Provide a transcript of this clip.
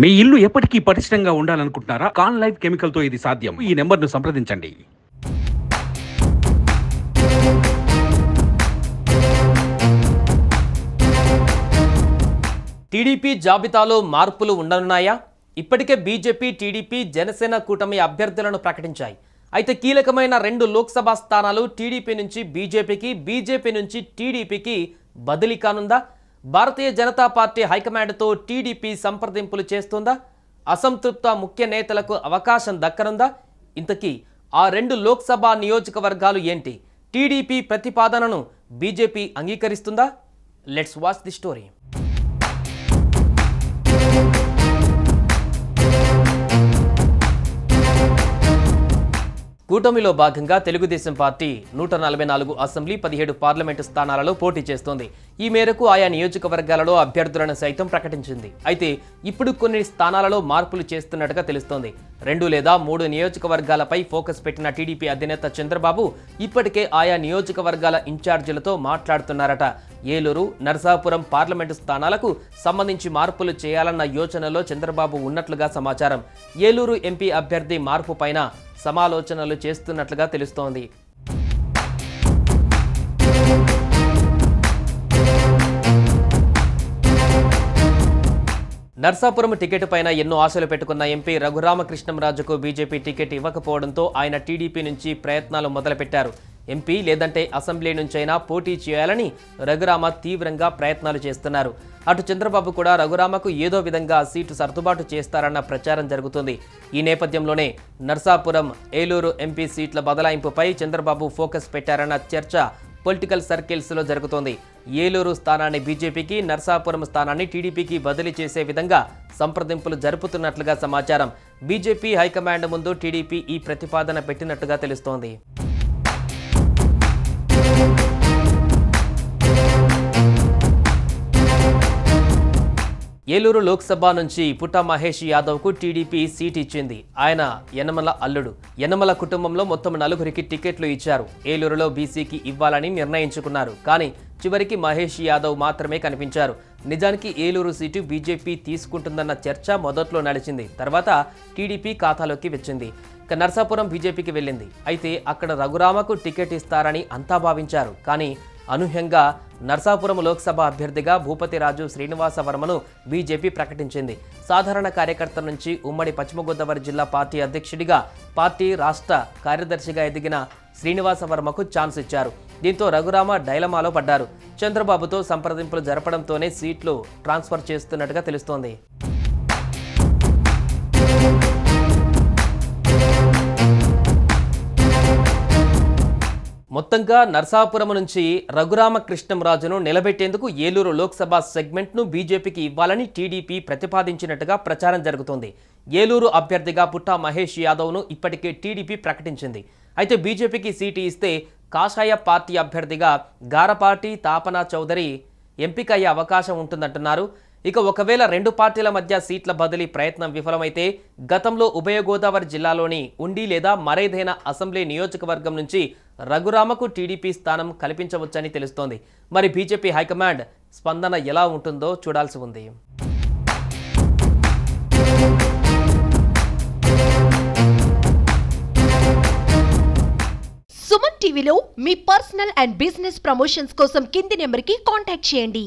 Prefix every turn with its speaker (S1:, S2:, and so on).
S1: మీ ఇల్లు ఎప్పటికీ పటిష్టంగా ఉండాలనుకుంటున్నారా? కాన్ లైఫ్ కెమికల్తో ఇది సాధ్యం. ఈ నెంబర్ను సంప్రదించండి.
S2: టీడీపీ జాబితాలో మార్పులు ఉండనున్నాయా? ఇప్పటికే బీజేపీ టీడీపీ జనసేన కూటమి అభ్యర్థులను ప్రకటించాయి. అయితే కీలకమైన రెండు లోక్సభ స్థానాలు టీడీపీ నుంచి బీజేపీకి బీజేపీ నుంచి టీడీపీకి బదిలీ కానుందా? భారతీయ జనతా పార్టీ హైకమాండ్తో టీడీపీ సంప్రదింపులు చేస్తుందా? అసంతృప్త ముఖ్య నేతలకు అవకాశం దక్కనుందా? ఇంతకీ ఆ రెండు లోక్సభ నియోజకవర్గాలు ఏంటి? టీడీపీ ప్రతిపాదనను BJP అంగీకరిస్తుందా? Let's watch the story. కూటమిలో భాగంగా తెలుగుదేశం పార్టీ నూట నలభై నాలుగు అసెంబ్లీ పదిహేడు పార్లమెంటు స్థానాలలో పోటీ చేస్తోంది. ఈ మేరకు ఆయా నియోజకవర్గాలలో అభ్యర్థులను సైతం ప్రకటించింది. అయితే ఇప్పుడు కొన్ని స్థానాలలో మార్పులు చేస్తున్నట్టుగా తెలుస్తోంది. రెండు లేదా మూడు నియోజకవర్గాలపై ఫోకస్ పెట్టిన టీడీపీ అధినేత చంద్రబాబు ఇప్పటికే ఆయా నియోజకవర్గాల ఇన్ఛార్జీలతో మాట్లాడుతున్నారట. ఏలూరు నరసాపురం పార్లమెంటు స్థానాలకు సంబంధించి మార్పులు చేయాలన్న యోచనలో చంద్రబాబు ఉన్నట్లుగా సమాచారం. ఏలూరు ఎంపీ అభ్యర్థి మార్పు పైన సమాలోచనలు చేస్తున్నట్లుగా తెలుస్తోంది. నర్సాపురం టికెట్ పైన ఎన్నో ఆశలు పెట్టుకున్న ఎంపీ రఘురామకృష్ణంరాజుకు బీజేపీ టికెట్ ఇవ్వకపోవడంతో ఆయన టీడీపీ నుంచి ప్రయత్నాలు మొదలుపెట్టారు. ఎంపీ లేదంటే అసెంబ్లీ నుంచైనా పోటీ చేయాలని రఘురామ తీవ్రంగా ప్రయత్నాలు చేస్తున్నారు. అటు చంద్రబాబు కూడా రఘురామకు ఏదో విధంగా సీటు సర్దుబాటు చేస్తారన్న ప్రచారం జరుగుతుంది. ఈ నేపథ్యంలోనే నర్సాపురం ఏలూరు ఎంపీ సీట్ల బదలాయింపుపై చంద్రబాబు ఫోకస్ పెట్టారన్న చర్చ పొలిటికల్ సర్కిల్స్లో జరుగుతోంది. ఏలూరు స్థానాన్ని బీజేపీకి నర్సాపురం స్థానాన్ని టీడీపీకి బదిలీ చేసే విధంగా సంప్రదింపులు జరుపుతున్నట్లుగా సమాచారం. బీజేపీ హైకమాండ్ ముందు టీడీపీ ఈ ప్రతిపాదన పెట్టినట్టుగా తెలుస్తోంది. ఏలూరు లోక్సభ నుంచి పుట్ట మహేష్ యాదవ్కు టీడీపీ సీట్ ఇచ్చింది. ఆయన యనమల అల్లుడు. యనమల కుటుంబంలో మొత్తం నలుగురికి టికెట్లు ఇచ్చారు. ఏలూరులో బీసీకి ఇవ్వాలని నిర్ణయించుకున్నారు. కానీ చివరికి మహేష్ యాదవ్ మాత్రమే కనిపించారు. నిజానికి ఏలూరు సీటు బీజేపీ తీసుకుంటుందన్న చర్చ మొదట్లో నడిచింది. తర్వాత టీడీపీ ఖాతాలోకి వచ్చింది. ఇక నర్సాపురం బీజేపీకి వెళ్ళింది. అయితే అక్కడ రఘురామకు టికెట్ ఇస్తారని అంతా భావించారు. కానీ అనూహ్యంగా నర్సాపురం లోక్సభ అభ్యర్థిగా భూపతి రాజు శ్రీనివాస వర్మను బీజేపీ ప్రకటించింది. సాధారణ కార్యకర్త నుంచి ఉమ్మడి పశ్చిమ గోదావరి జిల్లా పార్టీ అధ్యక్షుడిగా పార్టీ రాష్ట్ర కార్యదర్శిగా ఎదిగిన శ్రీనివాస వర్మకు ఛాన్స్ ఇచ్చారు. దీంతో రఘురామ డైలమాలో పడ్డారు. చంద్రబాబుతో సంప్రదింపులు జరపడంతోనే సీట్లు ట్రాన్స్ఫర్ చేస్తున్నట్టుగా తెలుస్తోంది. మొత్తంగా నర్సాపురం నుంచి రఘురామకృష్ణంరాజును నిలబెట్టేందుకు ఏలూరు లోక్సభ సెగ్మెంట్ను బీజేపీకి ఇవ్వాలని టీడీపీ ప్రతిపాదించినట్టుగా ప్రచారం జరుగుతోంది. ఏలూరు అభ్యర్థిగా పుట్టా మహేష్ యాదవ్ను ఇప్పటికే టీడీపీ ప్రకటించింది. అయితే బీజేపీకి సీటు ఇస్తే కాషాయ పార్టీ అభ్యర్థిగా గారపాటి తాపనా చౌదరి ఎంపికయ్యే అవకాశం ఉంటుందంటున్నారు. ఇక ఒకవేళ రెండు పార్టీల మధ్య సీట్ల బదిలీ ప్రయత్నం విఫలమైతే గతంలో ఉభయ గోదావరి జిల్లాలోని ఉండి లేదా మరేదైనా అసెంబ్లీ నియోజకవర్గం నుంచి రఘురామకు టీడీపీ స్థానం కల్పించవచ్చని తెలుస్తోంది. మరి బీజేపీ హైకమాండ్ స్పందన ఎలా ఉంటుందో చూడాల్సి ఉంది.
S3: సుమన్ టీవీలో మీ పర్సనల్ అండ్ బిజినెస్ ప్రమోషన్స్ కోసం కింది నెంబర్కి కాంటాక్ట్ చేయండి.